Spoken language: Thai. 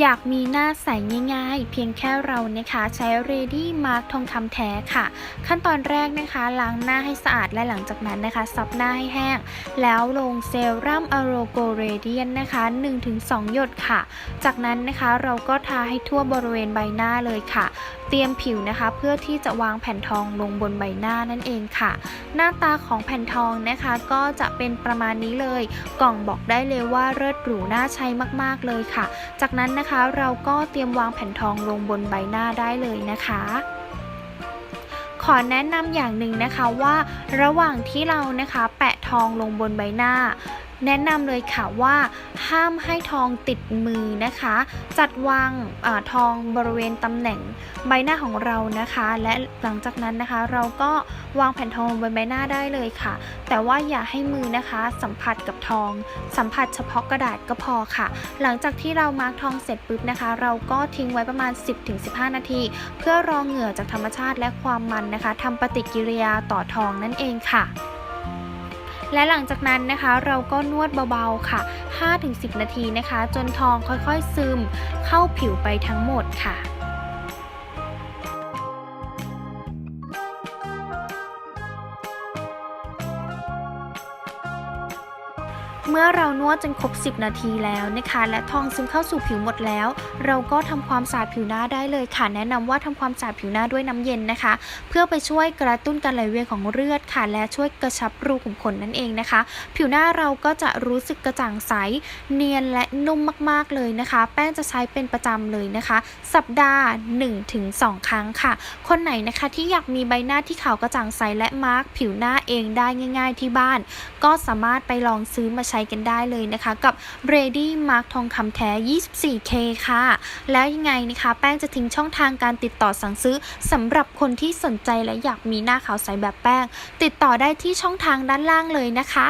อยากมีหน้าใสง่ายๆ เพียงแค่เรานะคะใช้ Ready Mark ทองคำแท้ค่ะ ขั้นตอนแรกนะคะ ล้างหน้าให้สะอาดและหลังจากนั้นนะคะ ซับหน้าให้แห้ง แล้วลงเซรั่มอโรโกเรเดียนนะคะ 1-2 หยดค่ะ จากนั้นนะคะเราก็ทาให้ทั่วบริเวณใบหน้าเลยค่ะเตรียมผิวนะคะ เพื่อที่จะวางแผ่นทองลงบนใบหน้านั่นเองค่ะ หน้าตาของแผ่นทองนะคะ ก็จะเป็นประมาณนี้เลย กล่องบอกได้เลยว่าเลิศหรูน่าใช้มากๆเลยค่ะ จากนั้นนะคะเราก็เตรียมวางแผ่นทองลงบนใบหน้าได้เลยนะคะขอแนะนำอย่างหนึ่งนะคะว่า ระหว่างที่เรานะคะ แปะทองลงบนใบหน้า แนะนำเลยค่ะว่าห้ามให้ทองติดมือนะคะ จัดวางอาทองบริเวณตำแหน่งใบหน้าของเรานะคะ และหลังจากนั้นนะคะ เราก็วางแผ่นทองบนใบหน้าได้เลยค่ะ แต่ว่าอย่าให้มือนะคะ สัมผัสกับทอง สัมผัสเฉพาะกระดาษก็พอค่ะ หลังจากที่เรามาร์กทองเสร็จปุ๊บนะคะ เราก็ทิ้งไว้ประมาณ 10-15 นาที เพื่อรอเหงื่อจากธรรมชาติและความมันนะคะทำปฏิกิริยาต่อทองนั่นเองค่ะ และหลังจากนั้นนะคะเราก็นวดเบาๆค่ะ 5-10 นาทีนะคะ จนทองค่อยๆซึมเข้าผิวไปทั้งหมดค่ะ เมื่อเรานวดจนครบ 10 นาทีแล้วนะคะ และทองซึมเข้าสู่ผิวหมดแล้ว เราก็ทำความสะอาดผิวหน้าได้เลยค่ะ แนะนำว่าทำความสะอาดผิวหน้าด้วยน้ำเย็นนะคะ เพื่อไปช่วยกระตุ้นการไหลเวียนของเลือดค่ะ และช่วยกระชับรูขุมขนนั่นเองนะคะ ผิวหน้าเราก็จะรู้สึกกระจ่างใส เนียนและนุ่มมากๆเลยนะคะ แป้งจะใช้เป็นประจำเลยนะคะ สัปดาห์ 1-2 ครั้งค่ะ คนไหนนะคะที่อยากมีใบหน้าที่ขาวกระจ่างใสและมาร์กผิวหน้าเองได้ง่าย ๆ ที่บ้าน ก็สามารถไปลองซื้อมาใช้กันได้เลยนะคะ กับ Ready Mark ทองคำแท้ 24K ค่ะ แล้วยังไงนะคะ แป้งจะทิ้งช่องทางการติดต่อสั่งซื้อสำหรับคนที่สนใจและอยากมีหน้าขาวใสแบบแป้ง ติดต่อได้ที่ช่องทางด้านล่างเลยนะคะ